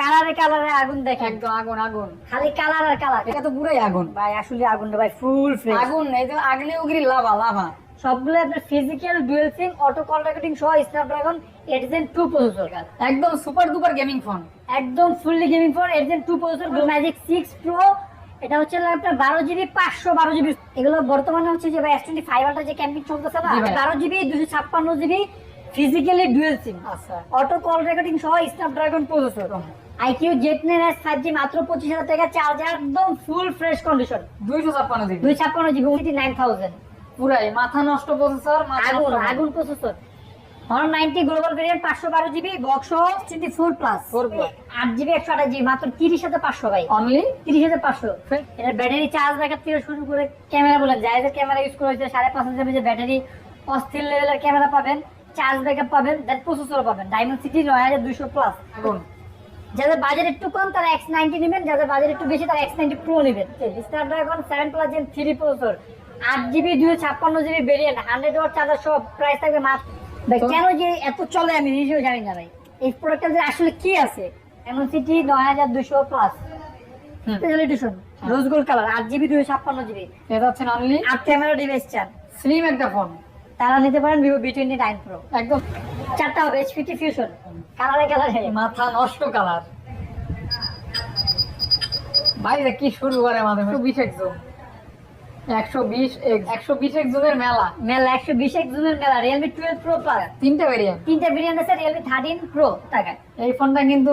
কালারে কালারে আগুন দেখেন। একদম আগুন আগুন। খালি কালার আর কালার এটা তো পুরাই আগুন। ভাই আসলে আগুন ভাই ফুল আগুন এই যে আগলে উগরি লাভা লাভা। সবগুলো আপনার physical dual SIM auto call recording সহ স্ন্যাপড্রাগন এডিজেন টু প্রসেসর একদম সুপার ডুপার গেমিং ফোন একদম fully gaming phone two processor magic six pro এটা হচ্ছে আপনার বারো জিবি পাঁচশো বারো জিবি এগুলো বর্তমানে হচ্ছে যে ভাই এস টোয়েন্টি ফাইভ যে ক্যাম্পিং চলতেছে না বারো জিবি দুশো ছাপ্পান্ন GB physically dual SIM auto call recording সহ Snapdragon processor iQOO S five G মাত্র পঁচিশ হাজার টাকা চার্জার একদম ফুল ফ্রেশ কন্ডিশন দুইশো ছাপ্পান্ন জিবি দুই ছাপ্পান্ন জিবি ওটি নাইন থাউজেন্ড পুরাই মাথা নষ্ট প্রসেসর আগুন আগুন প্রসেসর নাইনটি গ্লোবাল ভেরিয়েন্ট পাঁচশো বারো GB box twenty four plus 4 plus। আট জিবি একশো আঠাশ জিবি মাত্র তিরিশ হাজার পাঁচশো ভাই। অনলি তিরিশ হাজার পাঁচশো। এটা ব্যাটারি চার্জ ব্যাকআপ থেকে শুরু করে ক্যামেরা বলেন যাদের ক্যামেরা ইউজ করেছে সাড়ে পাঁচ হাজার যে ব্যাটারি অস্থির লেভেলের ক্যামেরা পাবেন। চার্জ ব্যাকআপ পাবেন দেন প্রসেসর পাবেন। ডায়মন্ড সিটি নয় হাজার দুশো প্লাস আগুন যাদের বাজেট একটু কম তারা এক্স নাইনটি নেবেন। যাদের বাজেট একটু বেশি তারা এক্স নাইনটি প্রো নেবেন। Snapdragon seven plus gen three processor আট জিবি দুশো ছাপ্পান্ন GB variant hundred watt charger সব প্রাইস থাকবে মাত্র। ভাই, কেন যে এত চলে আমি নিজেও জানি না ভাই। এই প্রোডাক্টের যে আসলে কি আছে? এমন সিটি নয় হাজার দুশো plus. Special edition rose gold colour আট জিবি দুশো ছাপ্পান্ন জিবি এটা হচ্ছে অনলি আট ক্যামেরা ডিভাইস চান। স্লিম একটা ফোন তারা নিতে পারেন Vivo V twenty nine pro একদম। চারটা হবে এইচপিটি ফিউশন কালারে কালারে মাথা নষ্ট কালার বাইরে কি শুরু করে মাঝে একশো বিশ একজন একশো বিশ একশো বিশ একজনের মেলা। মেলা একশো বিশ এক জুমের মেলা রিয়েলমি টুয়েলভ প্রো প্লাস তিনটে ভেরিয়েন্ট তিনটা ভেরিয়েন্ট আছে রিয়েলমি থার্টিন প্রো টাকা এই ফোনটা কিন্তু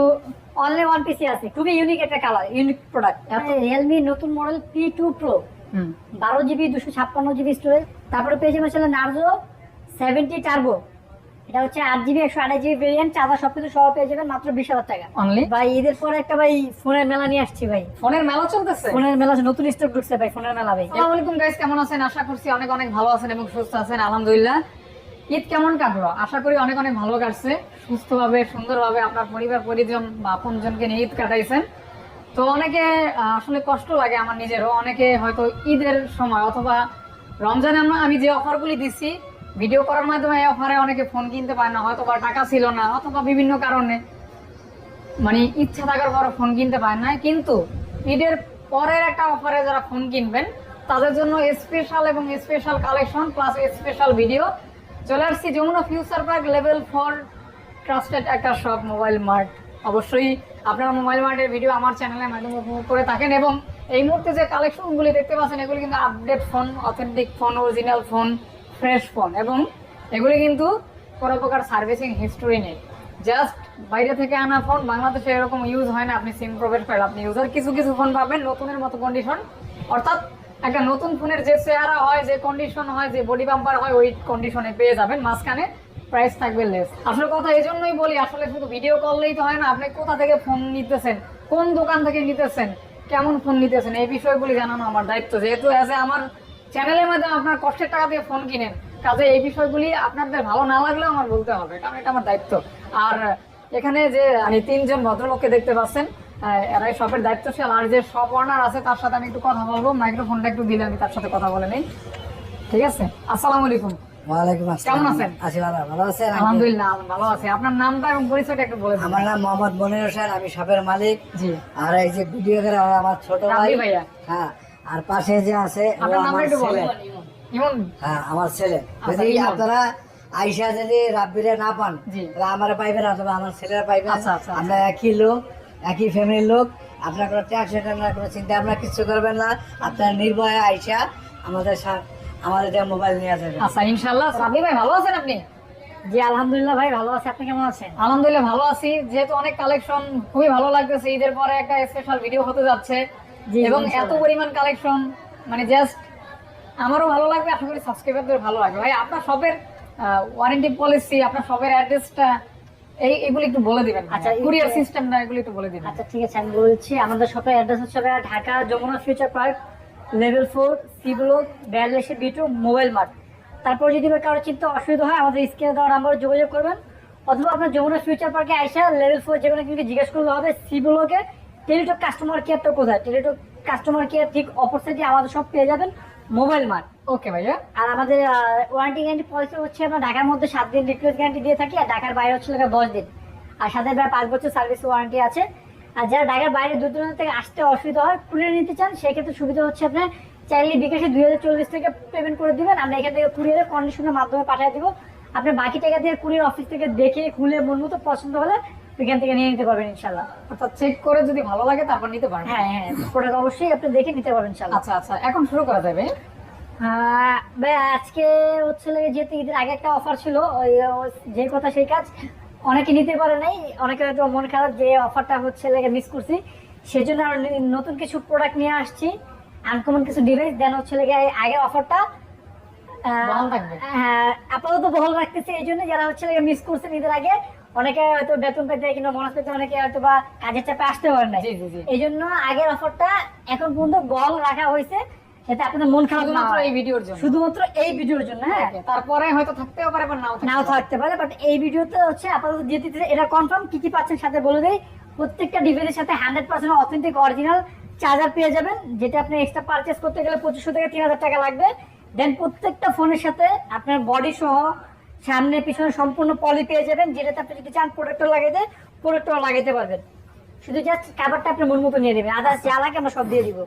অনলি ওয়ান পিসি আছে খুবই ইউনিক একটা কালার ইউনিক প্রোডাক্ট রিয়েলমি নতুন মডেল পি টু প্রো হুম, বারো জিবি দুশো ছাপ্পান্ন জিবি স্টোরেজ তারপরে পেয়ে যাবেন আসলে নার্জো সেভেন্টি টার্বো এটা হচ্ছে আট জিবি একশো আঠাশ জিবি ভেরিয়েন্ট চার্জার সবকিছু সহ পেয়ে যাবেন মাত্র বিশ হাজার টাকা। অনলি ভাই ঈদের পরে একটা ভাই ফোনের মেলা নিয়ে আসছি ভাই। ফোনের মেলা চলতেছে? ফোনের মেলা নতুন স্টক ঢুকছে ভাই ফোনের মেলা ভাই। আসসালামু আলাইকুম গাইস কেমন আছেন? আশা করছি অনেক অনেক ভালো আছেন এবং সুস্থ আছেন আলহামদুলিল্লাহ। ঈদ কেমন কাটলো? আশা করি অনেক অনেক ভালো কাটছে। সুস্থভাবে সুন্দরভাবে আপনার পরিবার পরিজন বা আপনজনকে নিয়ে ঈদ কাটাইছেন। তো অনেকে আসলে কষ্ট লাগে আমার নিজেরও। অনেকে হয়তো ঈদের সময় অথবা রমজানে আমরা আমি যে অফারগুলি দিচ্ছি ভিডিও করার মাধ্যমে এই অফারে অনেকে ফোন কিনতে পারে না হয়তো বা টাকা ছিল না, অথবা বিভিন্ন কারণে। মানে ইচ্ছা থাকার পরও ফোন কিনতে পারেন না কিন্তু ঈদের পরের একটা অফারে যারা ফোন কিনবেন, তাদের জন্য স্পেশাল এবং special collection plus special video চলে আসছি Jamuna future park level four trusted একটা শপ মোবাইল মার্ট অবশ্যই আপনারা মোবাইল মার্টের ভিডিও আমার চ্যানেলের মাধ্যমে উপভোগ করে থাকেন এবং এই মুহূর্তে যে কালেকশনগুলি দেখতে পাচ্ছেন, এগুলি কিন্তু update phone authentic phone original phone fresh phone এবং এগুলি কিন্তু কোনো প্রকার সার্ভিসিং হিস্টোরি নেই। জাস্ট বাইরে থেকে আনা ফোন বাংলাদেশে এরকম ইউজ হয় না, আপনি সিম প্রোভাইড করেন আপনি ইউজার কিছু কিছু ফোন পাবেন, নতুনের মতো কন্ডিশন অর্থাৎ একটা নতুন ফোনের যে চেহারা হয়, যে কন্ডিশন হয়, যে বডি বাম্পার হয়, ওই কন্ডিশনে পেয়ে যাবেন, মাঝখানে প্রাইস থাকবে লেস আসলে কথা এই জন্যই বলি, আসলে শুধু ভিডিও করলেই তো হয় না, আপনি কোথা থেকে ফোন নিতেছেন, কোন দোকান থেকে নিতেছেন কেমন ফোন নিতেছেন? এই বিষয়গুলি জানানো আমার দায়িত্ব। যেহেতু অ্যাজ আমার চ্যানেলের মাধ্যমে আপনার কষ্টের টাকা দিয়ে ফোন কিনেন। কাজে এই বিষয়গুলি আপনাদের ভালো না লাগলেও আমার বলতে হবে, কারণ এটা আমার দায়িত্ব। আর এখানে যে আমি তিনজন ভদ্রলোককে দেখতে পাচ্ছেন এরাই শপের দায়িত্বশীল। আর যে শপ অনার আছে, তার সাথে আমি একটু কথা বলব। মাইক্রোফোনটা একটু দিলে আমি তার সাথে কথা বলে নিই। ঠিক আছে? আসসালামু আলাইকুম। ওয়ালাইকুম আসসালাম। কেমন আছেন? আছি ভালো ভালো আছেন আলহামদুলিল্লাহ ভালো আছি। আপনার নামটা এবং পরিচয়টা একটু বলে আমার নাম মোহাম্মদ মনির হোসেন আমি শপের মালিক। জি। আর এই যে ভিডিও করে আমার ছোট ভাই ভাইয়া। হ্যাঁ আর পাশে যে আছে ও আপনার নামটা আমার ছেলে। হ্যাঁ আমার ছেলে। আচ্ছা, যদি। আপনারা আইসা যদি রাব্বিরে না পান। তাহলে আমার পাইবেন অথবা আমার ছেলের পাইবেন আচ্ছা, আমরা একই লোক একই ফ্যামিলির লোক। আপনার কোনো ট্যাক্স না কোনো চিন্তা আপনার কিছু করবেন না। আপনার নির্ভয়ে আইসা আমাদের সা- আমাদের যে মোবাইল নিয়ে যাবেন আচ্ছা রাবি ভাই ভালো আছেন আপনি? জি আলহামদুলিল্লাহ ভাই ভালো আছে। আপনি কেমন আছেন? আলহামদুলিল্লাহ ভালো আছি। যেহেতু অনেক কালেকশন খুবই ভালো লাগতেছে ঈদের পরে একটা স্পেশাল ভিডিও হতে যাচ্ছে। এবং এত পরিমাণ কালেকশন মানে জাস্ট আমারও ভালো লাগবে আশা করি সাবস্ক্রাইবারদের ভালো লাগবে। ভাই আপনার শপের ওয়ারেন্টি পলিসি আপনার শপের অ্যাড্রেসটা এই এগুলো একটু বলে দিবেন আচ্ছা, কুরিয়ার সিস্টেমটা এগুলো একটু বলে দিবেন। আচ্ছা ঠিক আছে আমি বলছি আমাদের শপের অ্যাড্রেস হচ্ছে Dhaka Jamuna future park level four C block বিয়াল্লিশে B two mobile mart তারপর যদি কারও চিন্তা অসুবিধা হয় আমাদের স্ক্রিনে দেওয়া নাম্বারে যোগাযোগ করবেন। অথবা আপনার যমুনা ফিউচার পার্কে আইসা লেভেল ফোর যেখানে কিন্তু জিজ্ঞেস করলে হবে সি ব্লকে টেলিটক কাস্টমার কেয়ারটা কোথায়? টেলিটক কাস্টমার কেয়ার ঠিক অপোজিটে আমাদের সব পেয়ে যাবেন মোবাইল মার্ট ওকে ভাইয়া। আর আমাদের ওয়ারেন্টি গ্যারান্টি পলিসি হচ্ছে আমরা ঢাকার মধ্যে সাত দিন রিপ্লেস গ্যারান্টি দিয়ে থাকি আর ঢাকার বাইরে হচ্ছে দশ দিন। আর সাথে প্রায় পাঁচ বছর সার্ভিস ওয়ারেন্টি আছে। আর যারা ঢাকার বাইরে দূর দূরান্ত থেকে আসতে অসুবিধা হয় কুরিয়ার নিতে চান সেক্ষেত্রে সুবিধা হচ্ছে আপনার চাইলে বিকাশে দুই হাজার চল্লিশ থেকে পেমেন্ট করে দিবেন। আমরা এখান থেকে কুরিয়ারের কন্ডিশনের মাধ্যমে পাঠিয়ে দিব। আপনি বাকি টাকা দিয়ে কুরিয়ার অফিস থেকে দেখে খুলে মন মতো পছন্দ হলে এখান থেকে নিয়ে নিতে পারবেন ইনশাল্লাহ অর্থাৎ চেক করে যদি ভালো লাগে তারপর নিতে পারবেন। হ্যাঁ হ্যাঁ প্রোডাক্ট অবশ্যই আপনি দেখে নিতে পারবেন ইনশাল্লাহ আচ্ছা আচ্ছা এখন শুরু করা যাবে। ভাই আজকে হচ্ছে লাগে যেহেতু ঈদের আগে একটা অফার ছিল ওই যে কথা সেই কাজ। অনেকে নিতে পারে নাই অনেকে হয়তো মন খারাপ যে অফারটা হচ্ছে লাগে মিস করছি। সেজন্য আর ন- নতুন কিছু প্রোডাক্ট নিয়ে আসছি। আনকমন কিছু ডিভাইস দেন হচ্ছে লাগে আগের অফারটা আপাতত বহল রাখতেছে। এই জন্য যারা হচ্ছে লাগে মিস করছেন ঈদের আগে অনেকে হয়তো বেতন পেতে কিংবা মনে পেতে অনেকে হয়তো বা কাজের চাপে আসতে পারেন না। এই জন্য আগের অফারটা এখন পর্যন্ত বহল রাখা হয়েছে। যাতে আপনাদের মন খারাপ না। এই ভিডিওর জন্য। শুধুমাত্র এই ভিডিওর জন্য হ্যাঁ? তারপরে হয়তো থাকতেও পারে বা নাও নাও থাকতে পারে বাট এই ভিডিওতে হচ্ছে আপাতত যে দিতেছে এটা কনফার্ম কি কি পাচ্ছেন সাথে বলে দেই। প্রত্যেকটা ডিভাইসের সাথে hundred percent authentic original charger পেয়ে যাবেন যেটা আপনি এক্সট্রা পারচেস করতে গেলে পঁচিশশো থেকে তিন হাজার টাকা লাগবে। দেন প্রত্যেকটা ফোনের সাথে আপনার বডি সহ সামনে পিছনে সম্পূর্ণ পলি পেয়ে যাবেন যেটাতে আপনি যদি চান প্রোডাক্টর লাগাইতে প্রোডাক্টর লাগাইতে পারবেন। শুধু জাস্ট কাভারটা আপনি মন মতো নিয়ে নেবেন আদার্স যা লাগে আমরা সব দিয়ে দিব।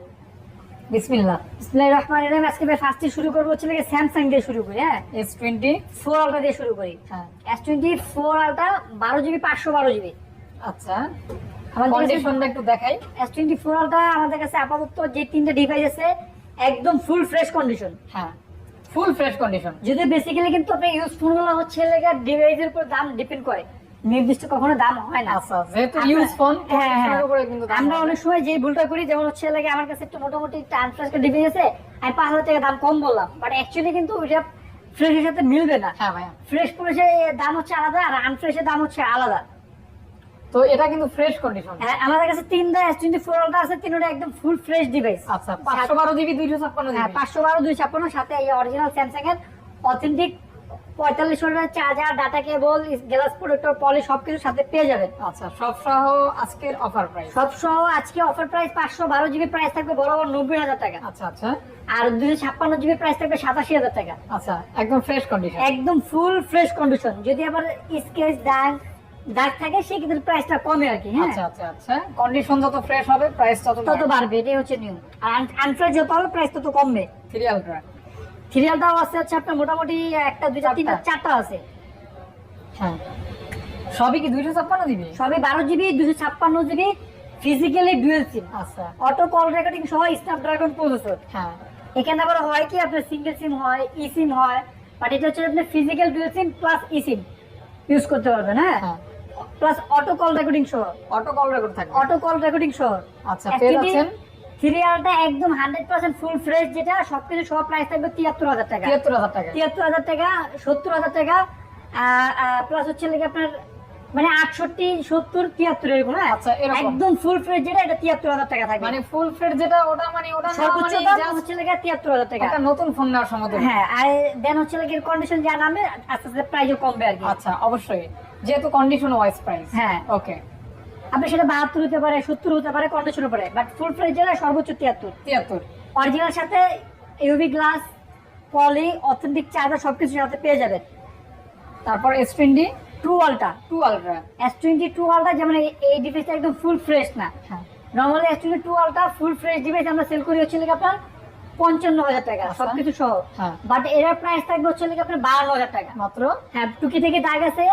বিসমিল্লাহ। বিসমিল্লাহির রহমানির রহিম। আজকে ফার্স্টে শুরু করব হচ্ছে স্যামসাং দিয়ে শুরু করি হ্যাঁ? এস টোয়েন্টি ফোর আলট্রা দিয়ে শুরু করি। হ্যাঁ। এস টোয়েন্টি ফোর আলট্রা বারো জিবি পাঁচশো বারো জিবি আচ্ছা। আমাদের একটু দেখাই। এস টোয়েন্টি ফোর আলট্রা আমাদের কাছে আপাতত যে তিনটে ডিভাইস আছে একদম ফুল ফ্রেশ কন্ডিশন হ্যাঁ। ফুল ফ্রেশ কন্ডিশন যদি বেসিক্যালি কিন্তু আপনি ইউজ ফোনগুলো হচ্ছে ডিভাইসের উপর দাম ডিপেন্ড করে। নির্দিষ্ট কখনো দাম হয় না। আচ্ছা যেহেতু আমরা- ইউজ ফোন হ্যাঁ, হ্যাঁ। উপরে কিন্তু আমরা অনেক সময় যে ভুলটা করি যেমন হচ্ছে লাগে আমার কাছে একটু মোটামুটি ট্রান্সফার ডিভাইস আছে আমি পাঁচ হাজার টাকা দাম কম বললাম। বাট অ্যাকচুয়ালি কিন্তু ওইটা ফ্রেশের সাথে মিলবে না। হ্যাঁ ভাইয়া। ফ্রেশ পরিষের দাম হচ্ছে আলাদা আর আনফ্রেশের দাম হচ্ছে আলাদা। তো এটা কিন্তু ফ্রেশ কন্ডিশন হ্যাঁ, আমাদের কাছে তিনটা এস টোয়েন্টি ফোর আছে তিনটা একদম ফুল ফ্রেশ ডিভাইস আচ্ছা পাঁচশো বারো জিবি দুইশো ছাপ্পান্ন হ্যাঁ পাঁচশো বারো দুই ছাপ্পান্ন সাথে এই অরিজিনাল স্যামসাং এর অথেন্টিক পঁয়তাল্লিশ ওয়াটের charger data cable glass protector poly সবকিছু সাথে পেয়ে যাবেন। আচ্ছা সব সহ আজকের অফার প্রাইস সব সহ আজকে অফার প্রাইস পাঁচশো বারো জিবি প্রাইস থাকবে বরাবর নব্বই হাজার টাকা। আচ্ছা আচ্ছা। আর দুশো ছাপ্পান্ন জিবি প্রাইস থাকবে সাতাশি হাজার টাকা। আচ্ছা একদম ফ্রেশ কন্ডিশন একদম ফুল ফ্রেশ কন্ডিশন যদি আবার স্কেচ দাগ দাগ থাকে সেক্ষেত্রে প্রাইসটা কমে আর কি হ্যাঁ? আচ্ছা আচ্ছা আচ্ছা। কন্ডিশন যত ফ্রেশ হবে প্রাইস তত তত বাড়বে। এটাই হচ্ছে নিয়ম। আর আনফ্রেশ যত হবে প্রাইস তত কমবে। আলট্রা সিরিয়ালটাও আছে হচ্ছে আপনার মোটামুটি একটা দুইটা তিনটা চারটা আছে। হ্যাঁ। সবই কি দুইশো ছাপ্পান্ন জিবি? সবই বারো জিবি দুশো ছাপ্পান্ন জিবি ফিজিক্যালি ডুয়েল সিম আচ্ছা। অটো কল রেকর্ডিং সহ স্ন্যাপড্রাগন প্রসেসর হ্যাঁ। এখানে আবার হয় কি আপনার সিঙ্গেল সিম হয় ই সিম হয় বাট এটা হচ্ছে আপনার physical dual SIM plus E SIM use করতে পারবেন হ্যাঁ? প্লাস অটো কল রেকর্ডিং সহ। অটো কল রেকর্ড থাকবে। অটো কল রেকর্ডিং সহ। আচ্ছা পেয়ে যাচ্ছেন। সিরিয়ালটা একদম হান্ড্রেড পার্সেন্ট ফুল ফ্রেশ যেটা সবকিছু সব প্রাইস থাকবে তিয়াত্তর হাজার টাকা। তিয়াত্তর হাজার টাকা। তিয়াত্তর হাজার টাকা সত্তর হাজার টাকা প্লাস হচ্ছে লেগে আপনার মানে আটষট্টি সত্তর তিয়াত্তর এরকম হ্যাঁ? আচ্ছা, একদম ফুল যেটা এটা তিয়াত্তর হাজার টাকা থাকবে। মানে ফুল ফ্রেড যেটা ওটা মানে ওটা সর্বোচ্চ মানে দাম হচ্ছে লেগে তিয়াত্তর হাজার টাকা। একটা নতুন ফোন নেওয়ার সময় হ্যাঁ আর দেন হচ্ছে লেগে কন্ডিশন যা নামে আস্তে আস্তে প্রাইসও কমবে আর কি। আচ্ছা অবশ্যই। যেহেতু কন্ডিশন ওয়াইজ প্রাইস হ্যাঁ। ওকে আপনি সেটা বাহাত্তর হতে পারে সত্তর হতে পারে কন্ডিশন উপরে বাট ফুল ফ্রেশ যেটা সর্বোচ্চ তিয়াত্তর। তিয়াত্তর। অরিজিনাল সাথে UV glass poly authentic charger সবকিছু সাথে পেয়ে যাবেন। তারপর S twenty two ultra two ultra S twenty two ultra যেমন এই- ডিভাইসটা একদম ফুল ফ্রেশ না। Normally S twenty two ultra full fresh device আমরা সেল করি হচ্ছে আপনার পঞ্চান্ন হাজার টাকা আচ্ছা। সবকিছু সহ। বাট এর প্রাইস থাকবে হচ্ছে আপনার বাহান্ন হাজার টাকা। মাত্র? হ্যাঁ টুকি থেকে দাগ আছে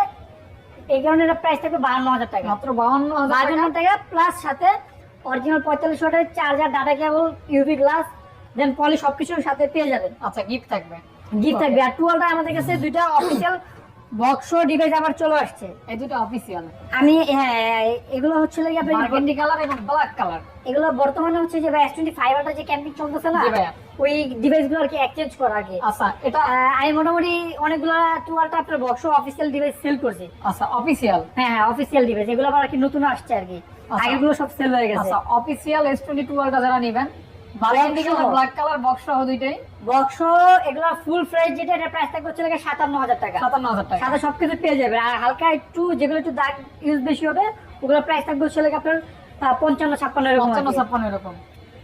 এই কারণে এটা প্রাইস থাকবে বাহান্ন হাজার টাকা। মাত্র বাহান্ন হাজার টাকা? প্লাস সাথে অরিজিনাল পঁয়তাল্লিশ ওয়াটের charger data cable UV glass then poly সবকিছুর সাথে পেয়ে যাবেন। আচ্ছা গিফট থাকবে। গিফট থাকবে। আর টুয়ালটা আমাদের কাছে দুইটা অফিসিয়াল বক্স ডিভাইস আবার চলে আসছে। এই দুটো অফিসিয়াল আমি হ্যাঁ এগুলো হচ্ছে লাগে আপনার কালার এবং ব্ল্যাক কালার এগুলো বর্তমানে হচ্ছে যে ফাইভ যে ক্যাম্পিং চলতেছে না ওই আর কি এক্সচেঞ্জ করা কি আচ্ছা এটা আমি মোটামুটি অনেকগুলো টুয়ালটা আপনার বক্স অফিসিয়াল ডিভাইস সেল করছি। আচ্ছা অফিসিয়াল হ্যাঁ হ্যাঁ অফিসিয়াল ডিভাইস এগুলো আবার আর কি নতুন আসছে আর কি। আচ্ছা। আগেগুলো সব সেল হয়ে গেছে। আচ্ছা অফিসিয়াল টোয়েন্টি টু যারা নেবেন ব্ল্যাক কালার বক্স সহ? দুইটাই। বক্স এগুলো ফুল ফ্রেশ যেটা এটা প্রাইস থাকবে হচ্ছে লাগে সাতান্ন হাজার টাকা। সাতান্ন হাজার টাকা। সাদা সবকিছু পেয়ে যাবে। আর হালকা একটু যেগুলো একটু দাগ ইউজ বেশি হবে ওগুলো প্রাইস থাকবে হচ্ছে লাগে আপনার পঞ্চান্ন ছাপ্পান্ন এরকম পঞ্চান্ন ছাপ্পান্ন এরকম।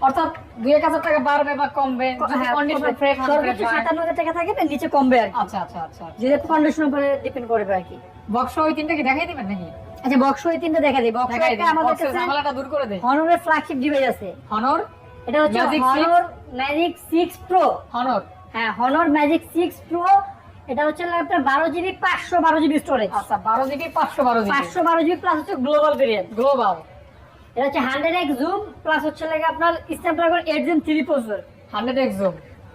অর্থাৎ দুই এক হাজার টাকা বাড়বে বা কমবে কন্ডিশন কমবে। ফ্রেশ সর্বোচ্চ সাতান্ন হাজার টাকা থাকে নিচে কমবে আর আচ্ছা আচ্ছা আচ্ছা যেটা কন্ডিশন উপরে ডিপেন্ড করবে আর কি। বক্স ওই তিনটা কি দেখাই দিবেন নাকি? আচ্ছা বক্স এই তিনটা দেখা দিই। বক্স দেখাই একটা দিন। আমাদের কাছে দূর করে হনরের ফ্ল্যাগশিপ ডিভাইস আছে। হনর এটা হচ্ছে Honor magic six pro Honor হ্যাঁ হনর ম্যাজিক সিক্স প্রো এটা হচ্ছে আপনার বারো জিবি পাঁচশো বারো জিবি স্টোরেজ আচ্ছা বারো জিবি পাঁচশো বারো জিবি পাঁচশো বারো জিবি প্লাস হচ্ছে গ্লোবাল ভেরিয়েন্ট গ্লোবাল এটা হচ্ছে হান্ড্রেড এক্স জুম প্লাস হচ্ছে লাগে আপনার Snapdragon eight gen three processor hundred X zoom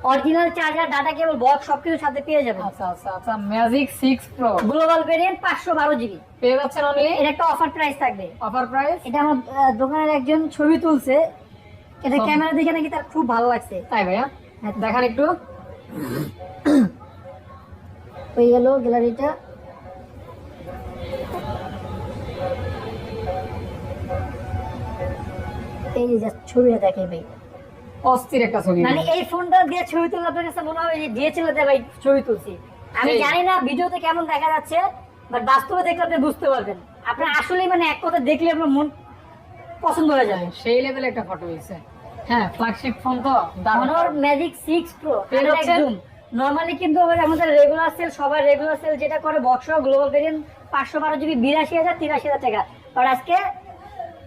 original charger data cable box সবকিছু সাথে পেয়ে যাবেন। আচ্ছা আচ্ছা আচ্ছা magic six pro global variant পাঁচশো বারো জিবি পেয়ে যাচ্ছেন অনলি এটা একটা অফার প্রাইস থাকবে। অফার প্রাইস এটা আমার দোকানের একজন ছবি তুলছে। এটা ক্যামেরা দেখে নাকি তার খুব ভালো লাগছে। তাই ভাইয়া? দেখান একটু। হয়ে গেল গ্যালারিটা। এই যে ছবিটা দেখে ভাই। অস্থির একটা ছবি। মানে এই ফোনটা দিয়ে ছবি তুললে আপনার কাছে মনে হবে যে ডিএসএলআর দিয়ে ভাই ছবি তুলছি। আমি। জানি না ভিডিওতে কেমন দেখা যাচ্ছে বাট বাস্তবে দেখলে আপনি বুঝতে পারবেন। আপনার আসলে মানে এক কথা দেখলে আপনার মন পছন্দ হয়ে যাবে সেই লেভেলে একটা ফটো হয়েছে। হ্যাঁ ফ্ল্যাগশিপ ফোন তো অনর ম্যাজিক সিক্স প্রো যাচ্ছেন? নর্মালি কিন্তু আমাদের রেগুলার সেল সবাই রেগুলার সেল যেটা করে বক্স গ্লোবাল ভেরিয়েন্ট পাঁচশো বারো জিবি বিরাশি হাজার তিরাশি হাজার টাকা। আর আজকে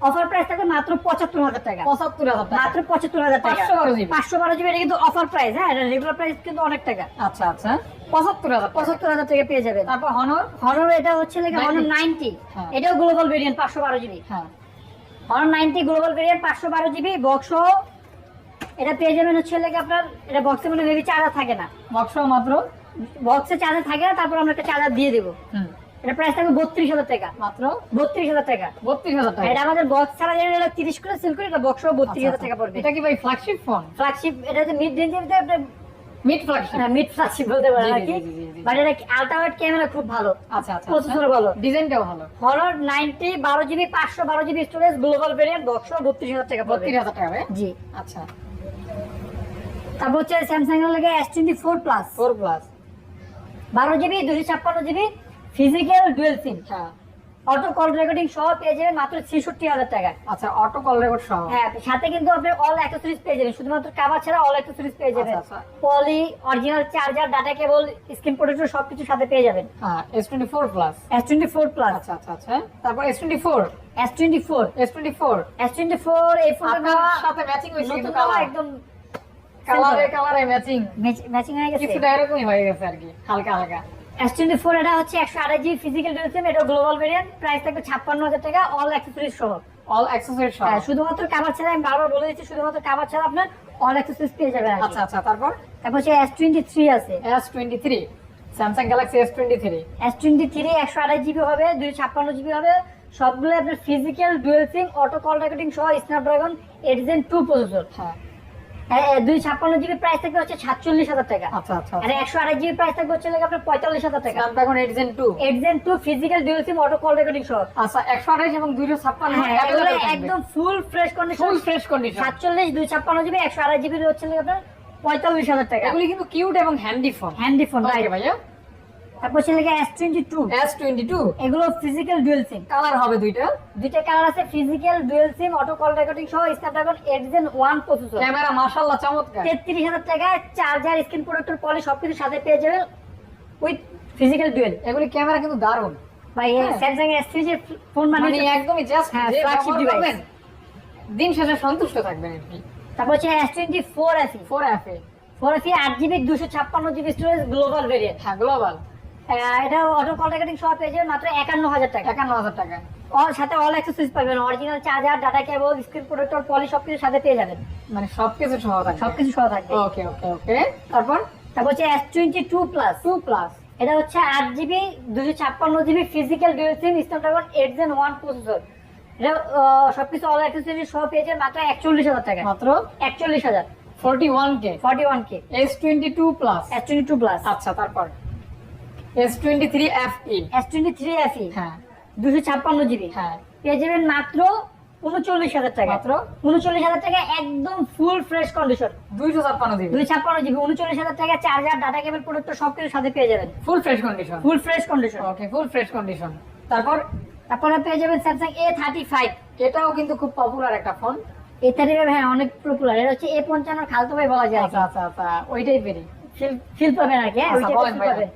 অফার প্রাইস থাকবে মাত্র পঁচাত্তর হাজার টাকা। পঁচাত্তর হাজার টাকা। মাত্র পঁচাত্তর হাজার টাকা। 512 GB পাঁচশো বারো জিবি এটা কিন্তু অফার প্রাইস হ্যাঁ এটা রেগুলার প্রাইস কিন্তু অনেক টাকা। আচ্ছা আচ্ছা। পঁচাত্তর হাজার টাকা। পঁচাত্তর হাজার টাকা পেয়ে যাবেন। তারপর হনর হনর এটা হচ্ছে লেগে 90 হনর নাইনটি হ্যাঁ। এটাও গ্লোবাল ভেরিয়েন্ট পাঁচশো বারো জিবি হ্যাঁ। হনর নাইনটি গ্লোবাল ভেরিয়েন্ট পাঁচশো বারো জিবি বক্স এটা পেয়ে যাবেন হচ্ছে লেগে আপনার এটা বক্সে মানে মেবি চার্জার থাকে না। বক্স মাত্র? বক্সে চার্জার থাকে না তারপর আমরা একটা চার্জার দিয়ে দেবো। হুম। এটা প্রাইস থাকবে বত্রিশ হাজার টাকা। মাত্র? বত্রিশ হাজার টাকা। বত্রিশ হাজার টাকা। এটা আমাদের বক্স ছাড়া যেটা তিরিশ করে সেল করি এটা বক্স বত্রিশ হাজার আচ্ছা, টাকা পড়বে। এটা কি ভাই ফ্ল্যাগশিপ ফোন ফ্ল্যাগশিপ এটা হচ্ছে মিড রেঞ্জের মিড ফ্ল্যাগশিপ মিড ফ্ল্যাগশিপ বলতে পারেন আর কি জি, জি, জি, জি। বাট এটা আলট্রা ক্যামেরা খুব ভালো। আচ্ছা আচ্ছা প্রসেসর ভালো। ডিজাইনটাও ভালো। হনর নাইনটি বারো জিবি পাঁচশো বারো GB storage global variant box বত্রিশ হাজার টাকা টাকা জি। আচ্ছা। তারপর হচ্ছে স্যামসাং এর লাগে S twenty four plus four plus বারো জিবি দুশো ছাপ্পান্ন জিবি ফিজিক্যাল ডুয়েল সিম হ্যাঁ। অটো কল রেকর্ডিং সহ পেয়ে যাবেন মাত্র ছেষট্টি হাজার টাকা আচ্ছা অটো কল রেকর্ড সহ? হ্যাঁ সাথে কিন্তু আপনি অল অ্যাক্সেসরিজ পেয়ে যাবেন। শুধুমাত্র কাভার ছাড়া অল অ্যাক্সেসরিজ পেয়ে যাবেন। Poly original charger data cable screen protector সবকিছু সাথে পেয়ে যাবেন। হ্যাঁ S twenty four plus S twenty four plus আচ্ছা আচ্ছা আচ্ছা। তারপর S twenty four S twenty four S twenty four S twenty four এই ফোনটা সাথে ম্যাচিং হয়েছে কিন্তু একদম কালারে কালারে ম্যাচিং ম্যাচিং হয়ে গেছে। কিছুটা এরকমই হয়ে গেছে আর কি হালকা হালকা। এস টোয়েন্টি ফোর এটা হচ্ছে একশো আড়াই জিবি ফিজিক্যাল সিম এটা গ্লোবাল ভেরিয়েন্ট প্রাইস থাকবে ছাপ্পান্ন হাজার টাকা অল অ্যাক্সেসরিজ সহ। অল অ্যাক্সেসরিজ সহ। হ্যাঁ, শুধুমাত্র কাভার ছাড়া আমি বারবার বলে দিচ্ছি শুধুমাত্র কাভার ছাড়া আপনার অল অ্যাক্সেসরিজ পেয়ে যাবেন আচ্ছা আচ্ছা তারপর? তারপর হচ্ছে এস টোয়েন্টি থ্রি আছে। S twenty three Samsung Galaxy S twenty three S twenty three একশো আড়াই জিবি হবে দুই ছাপ্পান্ন জিবি হবে। সবগুলো আপনার physical dual SIM auto call recording সহ Snapdragon eight gen two processor হ্যাঁ। দুই ছাপ্পান্ন জিবি প্রাইস থাকবে হচ্ছে সাতচল্লিশ হাজার টাকা। আচ্ছা আচ্ছা আর একশো আড়াই জিবি প্রাইস থাকবে হচ্ছে লাগে আপনার পঁয়তাল্লিশ হাজার টাকা। এখন eight gen two eight gen two physical SIM auto call recording সহ। আচ্ছা একশো আড়াইশ এবং দুইশো ছাপ্পান্ন হ্যাঁ একদম full fresh condition full fresh condition সাতচল্লিশ দুই ছাপ্পান্ন জিবি একশো আড়াই জিবি হচ্ছে লাগে আপনার পঁয়তাল্লিশ হাজার টাকা। এগুলি কিন্তু কিউট এবং handy phone handy phone right ভাইয়া। তারপর লাগে এস টোয়েন্টি টু এগুলো ফিজিক্যাল ডুয়েল সিম কালার হবে দুইটা? দুইটা কালার আছে physical dual SIM auto call recording সহ Snapdragon eight gen one processor camera মাশাআল্লাহ চমৎকার। তেত্রিশ হাজার টাকা চার্জার স্ক্রিন প্রোটেক্টর পলি সবকিছু সাথে পেয়ে যাবেন উইথ ফিজিক্যাল ডুয়েল এগুলি ক্যামেরা কিন্তু দারুণ। ভাই। স্যামসাং এস যে ফোন মানে একদমই জাস্ট হ্যাঁ, flagship ব্যবহার দিন শেষে সন্তুষ্ট থাকবেন তারপর হচ্ছে এস টোয়েন্টি ফোর আছে ফোর এফ ফোর আট জিবি দুশো ছাপ্পান্ন জিবি স্টোরেজ গ্লোবাল ভেরিয়েন্ট হ্যাঁ গ্লোবাল এটা অটো কল রেকর্ডিং সহ পেয়ে যাবেন মাত্র একান্ন হাজার টাকা। একান্ন হাজার টাকা। অল সাথে অল অ্যাক্সেসরিজ পাবেন original charger data cable screen protector poly সবকিছু সাথে পেয়ে যাবেন। মানে সবকিছু সহ থাকবে। সবকিছু সহ থাকবে। ওকে ওকে ওকে। তারপর তারপর হচ্ছে S twenty two plus two plus এটা হচ্ছে আট জিবি দুশো ছাপ্পান্ন GB physical dual SIM Snapdragon eight gen one processor এটা সবকিছু অল অ্যাক্সেসরি সহ পেয়েছে মাত্র একচল্লিশ হাজার টাকা। মাত্র? একচল্লিশ হাজার। Forty one K forty one K S twenty two plus S twenty two plus আচ্ছা তারপর? S twenty three F E S twenty three F E হ্যাঁ। দুশো ছাপ্পান্ন জিবি? হ্যাঁ। পেয়ে যাবেন মাত্র উনচল্লিশ হাজার টাকা। মাত্র? উনচল্লিশ হাজার টাকা একদম ফুল ফ্রেশ কন্ডিশন দুইশো ছাপ্পান্ন জিবি। দুই ছাপ্পান্ন জিবি উনচল্লিশ হাজার টাকা চার্জার ডাটা কেবল প্রোডাক্ট সবকিছু সাথে পেয়ে যাবেন। Full fresh condition full fresh condition okay full fresh condition তারপর? তারপরে পেয়ে যাবেন স্যামসাং এ থার্টি ফাইভ এটাও কিন্তু খুব পপুলার একটা ফোন এ থার্টি ফাইভ হ্যাঁ অনেক পপুলার এটা হচ্ছে এ পঞ্চান্ন খালতো ভাই বলা যায়। আচ্ছা আচ্ছা আচ্ছা ওইটাই পেরি ফিল ফিল পাবেন আর কি হ্যাঁ। পাবেন।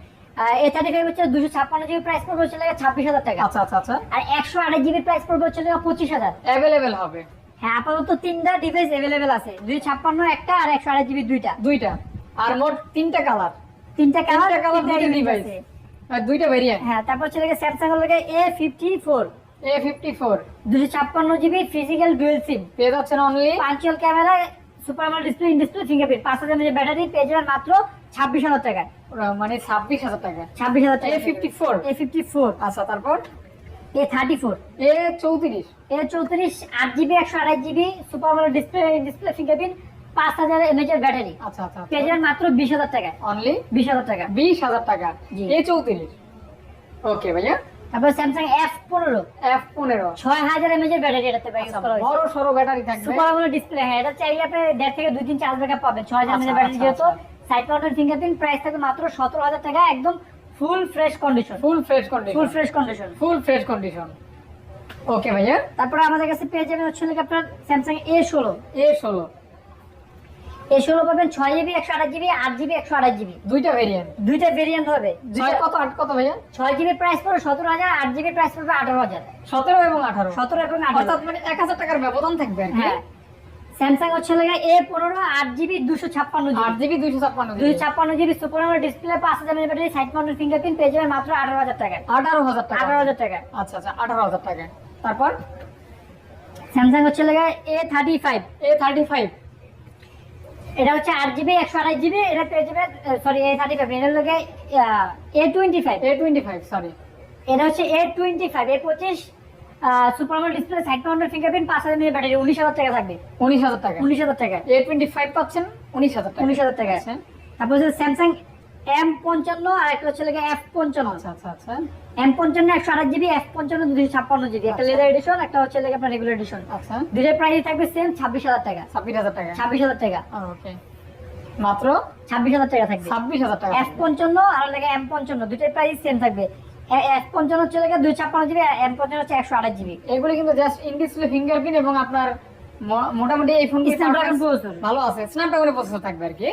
এ থার্টি হচ্ছে দুশো ছাপ্পান্ন জিবি প্রাইস পড়বে হচ্ছে ছাব্বিশ হাজার টাকা। আচ্ছা আচ্ছা আচ্ছা। আর একশো আঠাশ জিবি প্রাইস পড়বে হচ্ছে পঁচিশ হাজার। অ্যাভেলেবেল হবে। হ্যাঁ আপাতত তিনটা ডিভাইস অ্যাভেলেবেল আছে। দুই ছাপ্পান্ন একটা আর একশো আঠাশ জিবি দুইটা। দুইটা। আর মোট তিনটা কালার তিনটা কালার তিনটা কালার দুইটা ডিভাইস দুইটা ভেরিয়েন্ট হ্যাঁ তারপর হচ্ছে লাগে স্যামসাং এর লাগে A fifty four A fifty four দুশো ছাপ্পান্ন জিবি ফিজিক্যাল ডুয়েল সিম পেয়ে যাচ্ছেন only punctual camera super display in display fingerprint পাঁচ হাজার ব্যাটারি পেয়ে যাবেন মাত্র ছাব্বিশ হাজার টাকায় মানে ছাব্বিশ হাজার টাকা। ছাব্বিশ হাজার টাকা। A fifty four A fifty four আচ্ছা তারপর? এ থার্টি ফোর এ চৌত্রিশ। এ চৌত্রিশ আট জিবি একশো আঠাশ GB super display display fingerprint পাঁচ হাজার এমএএইচ এর ব্যাটারি আচ্ছা আচ্ছা পেয়ে যাবেন মাত্র বিশ হাজার টাকায় অনলি বিশ হাজার টাকা। বিশ হাজার টাকা। এ চৌত্রিশ। ওকে ভাইয়া। তারপর স্যামসাং এফ পনেরো। এফ পনেরো। ছয় হাজার এমএএইচ এর ব্যাটারি এটাতে আচ্ছা, বড় সড়ো ব্যাটারি থাকবে। সুপার ডিসপ্লে হ্যাঁ এটা চাইলে আপনি দেড় থেকে দুই তিন চার্জ ব্যাকআপ পাবেন। ছয় হাজার আচ্ছা, এমএএইচ ব্যাটারি আচ্ছা, যেহেতু। আচ্ছা। সাইড মাউন্টেড ফিঙ্গারপ্রিন্ট প্রাইস থাকবে মাত্র সতেরো হাজার টাকা একদম full fresh condition full fresh full fresh condition full fresh condition okay ভাইয়া। তারপরে আমাদের কাছে পেয়ে যাবেন হচ্ছে আপনার স্যামসাং এ ষোলো। এ ষোলো। এ ষোলো পাবেন ছয় জিবি একশো আঠাশ জিবি আট জিবি একশো আঠাশ জিবি দুইটা ভেরিয়েন্ট দুইটা ভেরিয়েন্ট হবে। কত আট কত ভাইয়া? ছয় জিবি প্রাইস পড়বে সতেরো হাজার আট জিবি প্রাইস পড়বে আঠারো হাজার। সতেরো এবং আঠারো। সতেরো এবং আঠারো। অর্থাৎ মানে এক হাজার টাকার ব্যবধান থাকবে হ্যাঁ। স্যামসাং হচ্ছে লাগে এ পনেরো আট জিবি দুশো ছাপ্পান্ন আট জিবি দুশো ছাপ্পান্ন দুশো ছাপ্পান্ন জিবি সুপার ডিসপ্লে পাঁচ হাজার mAh battery side mounted fingerprint পেয়ে যাবেন মাত্র আঠারো হাজার টাকা আঠারো হাজার টাকা। আঠারো হাজার টাকা আচ্ছা আচ্ছা আঠারো হাজার টাকা। তারপর? স্যামসাং হচ্ছে লাগে A thirty five A thirty five এটা হচ্ছে আট জিবি একশো আঠাশ জিবি এটা পেয়ে যাবেন সরি এ থার্টি ফাইভ এটা লাগে A twenty five A twenty five sorry এটা হচ্ছে এ টোয়েন্টি ফাইভ এ পঁচিশ super AMOLED display side mounted fingerprint পাঁচ হাজার ব্যাটারি উনিশ হাজার টাকা থাকবে। উনিশ হাজার টাকা। উনিশ হাজার টাকা। এ টোয়েন্টি ফাইভ পাচ্ছেন উনিশ হাজার টাকা। উনিশ হাজার টাকা। আচ্ছা। তারপর হচ্ছে স্যামসাং এম পঞ্চান্ন আর একটা হচ্ছে লাগে এফ পঞ্চান্ন। আচ্ছা আচ্ছা আচ্ছা। এম পঞ্চান্ন একশো আঠাশ জিবি এফ পঞ্চান্ন দুশো ছাপ্পান্ন জিবি একটা আচ্ছা। লেদার এডিশন একটা হচ্ছে লাগে আপনার রেগুলার এডিশন আচ্ছা। দুটোর প্রাইস থাকবে সেম ছাব্বিশ হাজার টাকা। ছাব্বিশ হাজার টাকা। ছাব্বিশ হাজার টাকা। ওকে মাত্র? ছাব্বিশ হাজার টাকা থাকবে। ছাব্বিশ হাজার টাকা এফ পঞ্চান্ন আর লাগে এম পঞ্চান্ন দুটোর প্রাইস সেম থাকবে। এফ পঞ্চান্ন হচ্ছে দুই ছাপ্পান্ন জিবি এম পঞ্চান্ন হচ্ছে একশো আঠাশ জিবি। এগুলি কিন্তু জাস্ট ইন ডিসপ্লে ফিঙ্গারপ্রিন্ট এবং আপনার মোটামুটি এই ফোন ভালো আছে। স্ন্যাপড্রাগনের প্রসেসর থাকবে আর কি।